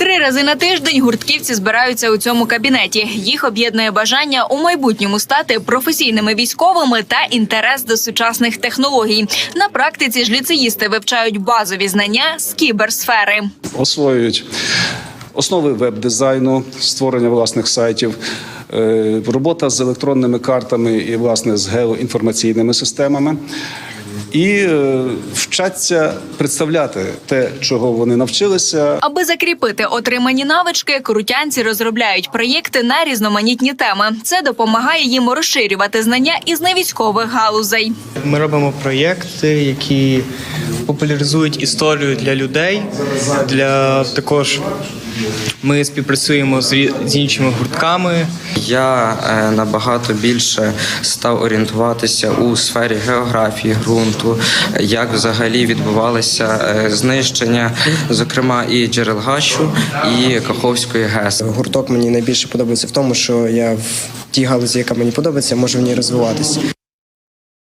Три рази на тиждень гуртківці збираються у цьому кабінеті. Їх об'єднує бажання у майбутньому стати професійними військовими та інтерес до сучасних технологій. На практиці ж ліцеїсти вивчають базові знання з кіберсфери. освоюють основи веб-дизайну, створення власних сайтів, е, робота з електронними картами і власне з геоінформаційними системами. І е, вчаться представляти те, чого вони навчилися, Аби закріпити отримані навички, крутянці розробляють проєкти на різноманітні теми. Це допомагає їм розширювати знання із невійськових галузей. Ми робимо проєкти, які популяризують історію для людей. Для також ми співпрацюємо з, з іншими гуртками. Я е, набагато більше став орієнтуватися у сфері географії ґрунту, як взагалі відбувалося е, знищення, зокрема і Джерелгащу, і Каховської ГЕС. Гурток мені найбільше подобається в тому, що я в тій галузі, яка мені подобається, можу в ній розвиватися.